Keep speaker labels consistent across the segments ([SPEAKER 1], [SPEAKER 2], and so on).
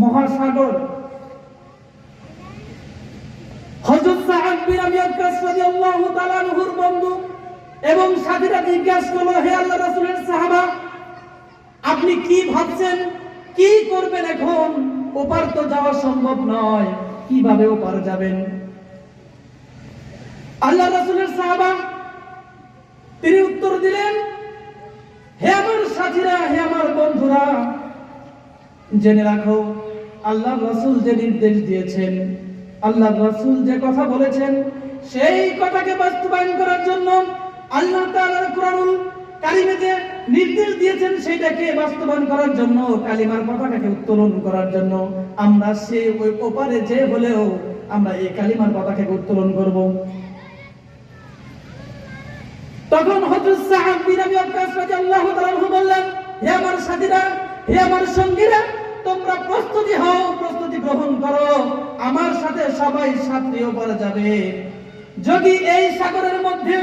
[SPEAKER 1] মহাসাগর। হযরত সাহাব বিন আবি রাদিয়াল্লাহু তাআলা আনহুর বন্ধু এবং সাথীরা জিজ্ঞাসা করল, হে আল্লাহ রাসূলের সাহাবা, আপনি কি ভাবছেন? কি করবেন এখন? ওপার তো যাওয়া সম্ভব নয়। কীভাবে ওপার যাবেন? আল্লাহ রাসূলের সাহাবা তিনি উত্তর দিলেন, হে আমার সাথীরা, হে আমার বন্ধুরা, জেনে রাখো আল্লাহ রসুল যে নির্দেশ দিয়েছেন, আল্লাহ রসুল যে কথা বলেছেন, সেই কথাকে বাস্তবায়ন করার জন্য আল্লাহ তাআলার কোরআনুল কালিমে যে নির্দেশ দিয়েছেন, সেইটাকে বাস্তবায়ন করার জন্য, কালিমার পতাকাকে উত্তোলন করার জন্য আমরা সে ওই ওপারে যে হলেও আমরা এই কালিমার পতাকাকে উত্তোলন করব। তখন হযরত সাহাব বিন আবি ওয়াক্কাস রাদিয়াল্লাহু তাআলা বললেন, হে আমার সাথীরা, হে আমার সঙ্গীরা তোমরা প্রস্তুতি হও, প্রস্তুতি গ্রহণ করো। আমার সাথে সবাই সাথী ওপারে যাবে। যদি এই সাগরের মধ্যে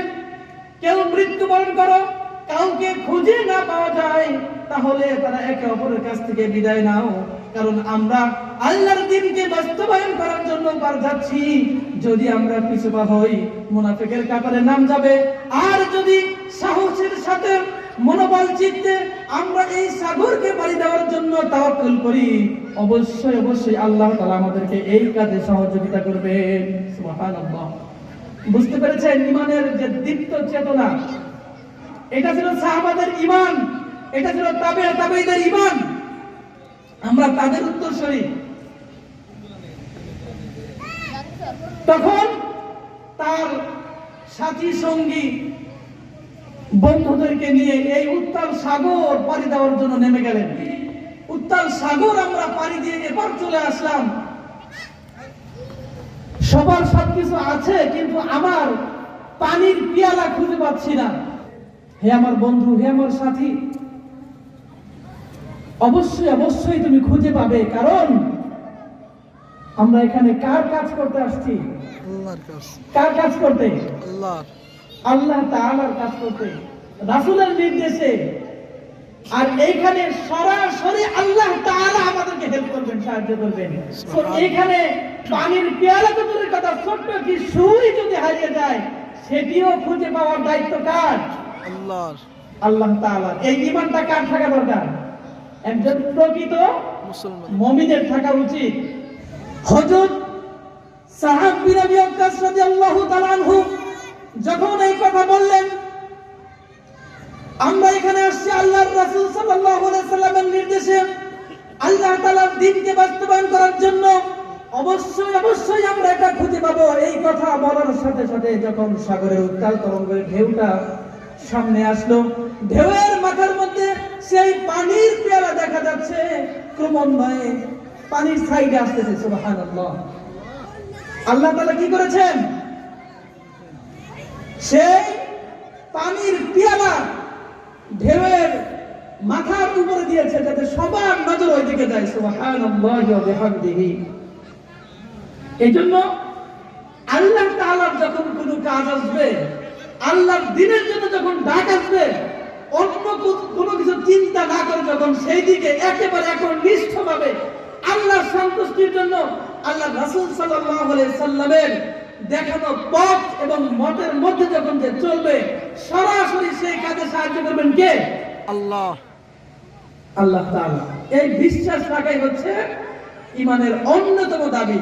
[SPEAKER 1] কেউ মৃত্যুবরণ করো, কাউকে খুঁজে না পাওয়া যায়, তাহলে তারা একে অপরের কাছ থেকে বিদায় নাও। কারণ আমরা আল্লাহর দিনকে বাস্তবায়ন করার জন্য পার যাচ্ছি। যদি আমরা পিছুপা হই, মুনাফিকের কাতারে নাম যাবে। আর যদি সাহসের সাথে মনোবল চিত্তে আমরা এই সাগরকে পাড়ি দেওয়ার জন্য তাওয়াক্কুল করি। অবশ্যই অবশ্যই আল্লাহ তাআলা আমাদেরকে এই কাজে সহযোগিতা করবেন। সুবহানাল্লাহ। বুঝতে পেরেছেন? ইমানের যে দীপ্ত চেতনা, এটা ছিল সাহাবাদের ইমান এটা ছিল তাবে তাবেইদের ইমান আমরা তাদের উত্তরসূরি তখন তার সাথী সঙ্গী বন্ধুদেরকে নিয়ে এই উত্তাল সাগর পাড়ি দেওয়ার জন্য নেমে গেলেন। উত্তাল সাগর আমরা পাড়ি দিয়ে এবার চলে আসলাম। সবার সবকিছু আছে কিন্তু আমার পানির পিয়ালা খুঁজে পাচ্ছি না। হে আমার বন্ধু হে আমার সাথী অবশ্যই অবশ্যই তুমি খুঁজে পাবে কারণ আমরা এখানে কার কাজ করতে আসছি? কার কাজ করতে?
[SPEAKER 2] আল্লাহর।
[SPEAKER 1] আল্লাহ তাআলার কাজ করতে রাসূলের নির্দেশে। আর এইখানে সরাসরি আল্লাহ তাআলা আমাদেরকে হেল্প করবেন সাহায্য করবেন। তো এখানে পানির পেয়ালা তো দূরের কথা ছোট্ট কি সুই যদি হারিয়ে যায় সেটিও খুঁজে পাওয়ার দায়িত্ব কার?
[SPEAKER 2] আল্লাহর।
[SPEAKER 1] আল্লাহ তাআলা। এই ইমানটা কার থাকা দরকার? একজন প্রকৃত
[SPEAKER 2] মুসলমান।
[SPEAKER 1] মমিনের থাকা উচিত। হযরত সাহাব রাদিয়াল্লাহু তাআলা আনহু যখন এই কথা বললেন, আমরা এখানে আসছি আল্লাহর রাসূল সাল্লাল্লাহু আলাইহি সাল্লামের নির্দেশে। আল্লাহ তাআলার দ্বীনকে বাস্তবায়ন করার জন্য অবশ্যই অবশ্যই আমরা এটা খুঁজে পাবো। এই কথা বলার সাথে সাথে যখন সাগরের উত্তাল তরঙ্গের ঢেউটা সামনে আসলো, ঢেউয়ের মাথার মধ্যে সেই পানির পেয়ালা দেখা যাচ্ছে। ক্রমান্বয়ে পানির সাইডে আসতেছে, সুবহানাল্লাহ। আল্লাহ তাআলা কি করেছেন? সেই পানির পেয়ালা ঢেউয়ের মাথার উপরে দিয়েছে যাতে সবার নজর ওই দিকে যায় সুবহানাল্লাহি এই জন্য আল্লাহ তাআলার যখন কোনো কাজ আসবে, আল্লাহর দিনের জন্য যখন ডাক আসবে, অন্য কোনো কিছু চিন্তা না করে যখন সেই দিকে একেবারে এখন নিষ্ঠ ভাবে আল্লাহর সন্তুষ্টির জন্য আল্লাহ রাসূল সাল্লাল্লাহু সাল্লামের দেখানো পথ এবং মতের মধ্যে যখন যে চলবে সরাসরি সেই কাজে সাহায্য করবেন কে?
[SPEAKER 2] আল্লাহ।
[SPEAKER 1] আল্লাহ তাআলা। এই বিশ্বাস রাখাই হচ্ছে ইমানের অন্যতম দাবি।